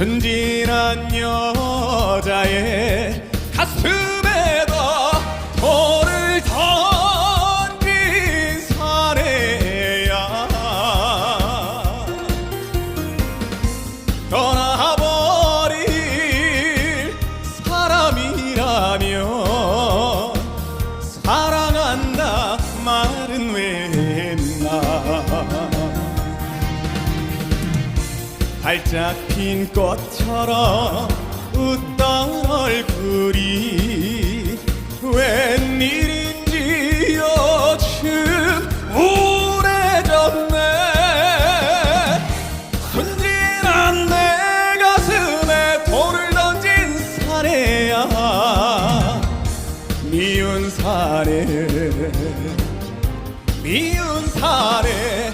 순진한 여자의 가슴에다 돌을 던진 사내야. 떠나버릴 사람이라면 사랑한다 말 활짝 핀 꽃처럼 웃던 얼굴이 웬일인지 요즘 우울해졌네. 순진한 내 가슴에 돌을 던진 사내야. 미운 사내 미운 사내